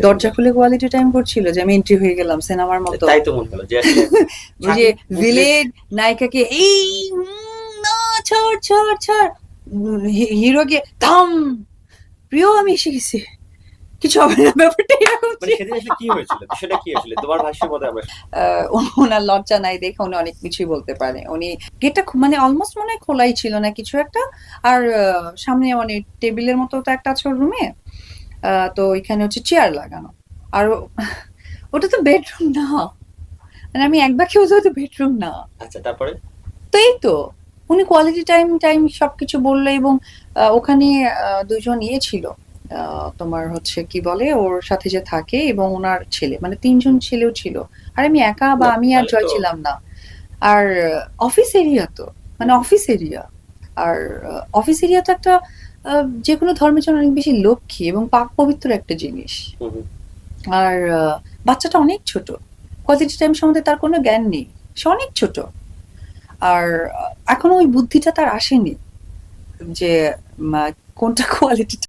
দরজা খুলে quality time করছিল যে আমি এন্ট্রি হয়ে গেলাম সিনেমার মতো। তাই তো মনে হলো যে যে ভিলেন নায়িকাকে এই না ছাড় ছাড় ছাড়। হিরোকে থাম। প্রিয় আমি এসে গেছি। কিছু হবে না ব্যাপারটা এরকম মানে কি হয়েছিল? কি আসলে তোমার ভাষ্য মতে আমরা ওনার লজ্জা নাই দেখে উনি অনেক কিছুই বলতে পারে। উনি গেটটা মানে অলমোস্ট মনে হয় খোলাই ছিল না কিছু একটা। আর সামনে মানে টেবিলের মতো তো একটা আছে রুমে তো এখানে হচ্ছে চেয়ার লাগানো। আর ওটা তো বেডরুম না। মানে আমি একবার কেউ তো বেডরুম না। আচ্ছা তারপরে? তো এই তো উনি কোয়ালিটি টাইম টাইম সবকিছু বলল এবং ওখানে দুজন ইয়ে ছিল। তোমার হচ্ছে কি বলে ওর সাথে যে থাকে এবং ওনার ছেলে মানে তিনজন ছেলেও ছিল। আর আমি একা বা আমি আর জয় ছিলাম না। আর অফিস এরিয়া তো মানে অফিস এরিয়া আর অফিস এরিয়া তো একটা যে কোনো ধর্মের জন্য অনেক বেশি লক্ষ্মী এবং পাক পবিত্র একটা জিনিস। আর বাচ্চাটা অনেক ছোট। কোয়ালিটি টাইম সম্বন্ধে তার কোনো জ্ঞান নেই। সে অনেক ছোট। আর এখনও ওই বুদ্ধিটা তার আসেনি যে কোনটা কোয়ালিটি